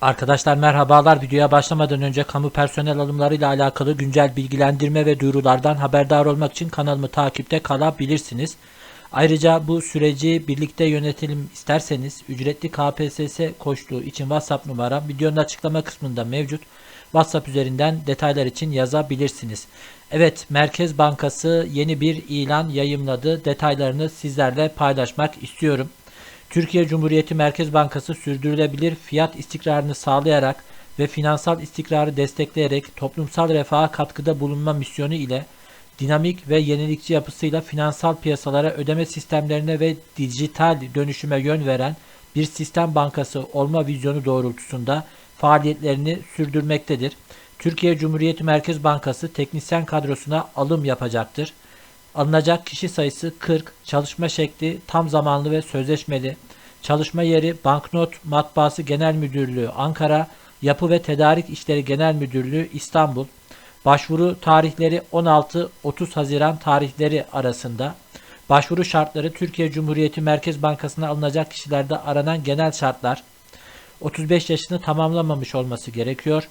Arkadaşlar merhabalar. Videoya başlamadan önce kamu personel alımları ile alakalı güncel bilgilendirme ve duyurulardan haberdar olmak için kanalımı takipte kalabilirsiniz. Ayrıca bu süreci birlikte yönetelim isterseniz ücretli KPSS koştuğu için WhatsApp numaram videonun açıklama kısmında mevcut. WhatsApp üzerinden detaylar için yazabilirsiniz. Evet, Merkez Bankası yeni bir ilan yayımladı. Detaylarını sizlerle paylaşmak istiyorum. Türkiye Cumhuriyeti Merkez Bankası sürdürülebilir fiyat istikrarını sağlayarak ve finansal istikrarı destekleyerek toplumsal refaha katkıda bulunma misyonu ile dinamik ve yenilikçi yapısıyla finansal piyasalara ödeme sistemlerine ve dijital dönüşüme yön veren bir sistem bankası olma vizyonu doğrultusunda faaliyetlerini sürdürmektedir. Türkiye Cumhuriyeti Merkez Bankası teknisyen kadrosuna alım yapacaktır. Alınacak kişi sayısı 40, çalışma şekli tam zamanlı ve sözleşmeli. Çalışma yeri Banknot Matbaası Genel Müdürlüğü Ankara, Yapı ve Tedarik İşleri Genel Müdürlüğü İstanbul. Başvuru tarihleri 16-30 Haziran tarihleri arasında. Başvuru şartları Türkiye Cumhuriyeti Merkez Bankası'na alınacak kişilerde aranan genel şartlar 35 yaşını tamamlamamış olması gerekiyor.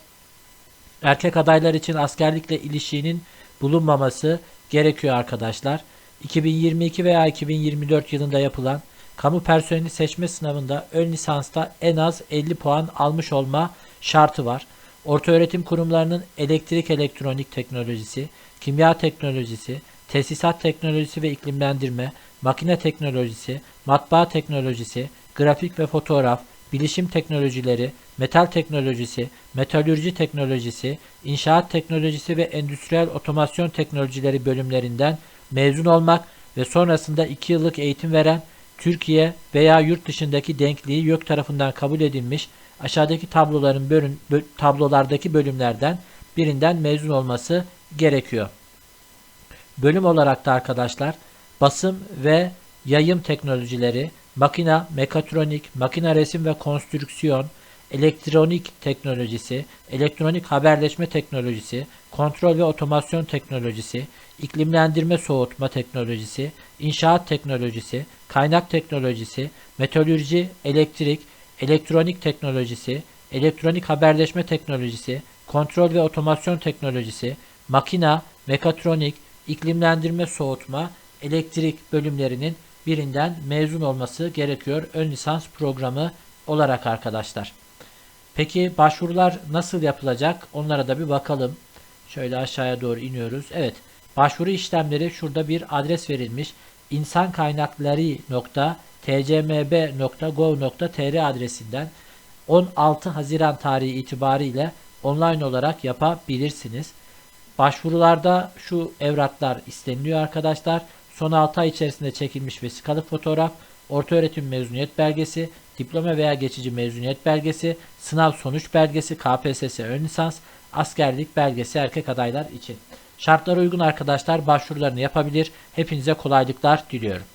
Erkek adaylar için askerlikle ilişiğinin bulunmaması gerekiyor arkadaşlar. 2022 veya 2024 yılında yapılan kamu personeli seçme sınavında ön lisansta en az 50 puan almış olma şartı var. Ortaöğretim kurumlarının elektrik elektronik teknolojisi, kimya teknolojisi, tesisat teknolojisi ve iklimlendirme, makine teknolojisi, matbaa teknolojisi, grafik ve fotoğraf, bilişim teknolojileri, metal teknolojisi, metalürji teknolojisi, inşaat teknolojisi ve endüstriyel otomasyon teknolojileri bölümlerinden mezun olmak ve sonrasında 2 yıllık eğitim veren Türkiye veya yurt dışındaki denkliği YÖK tarafından kabul edilmiş aşağıdaki tabloların bölüm, bö- tablolardaki bölümlerden birinden mezun olması gerekiyor. Bölüm olarak da arkadaşlar basım ve yayım teknolojileri, makina, mekatronik, makina resim ve konstrüksiyon, elektronik teknolojisi, elektronik haberleşme teknolojisi, kontrol ve otomasyon teknolojisi, iklimlendirme soğutma teknolojisi, inşaat teknolojisi, kaynak teknolojisi, metalürji, elektrik, elektronik teknolojisi, elektronik haberleşme teknolojisi, kontrol ve otomasyon teknolojisi, makina, mekatronik, iklimlendirme soğutma, elektrik bölümlerinin birinden mezun olması gerekiyor ön lisans programı olarak arkadaşlar. Peki başvurular nasıl yapılacak? Onlara da bir bakalım. Şöyle aşağıya doğru iniyoruz. Evet. Başvuru işlemleri şurada bir adres verilmiş. insankaynakları.tcmb.gov.tr adresinden 16 Haziran tarihi itibariyle online olarak yapabilirsiniz. Başvurularda şu evraklar isteniliyor arkadaşlar. Son 6 ay içerisinde çekilmiş vesikalı fotoğraf, ortaöğretim mezuniyet belgesi, diploma veya geçici mezuniyet belgesi, sınav sonuç belgesi, KPSS ön lisans, askerlik belgesi erkek adaylar için. Şartlara uygun arkadaşlar başvurularını yapabilir. Hepinize kolaylıklar diliyorum.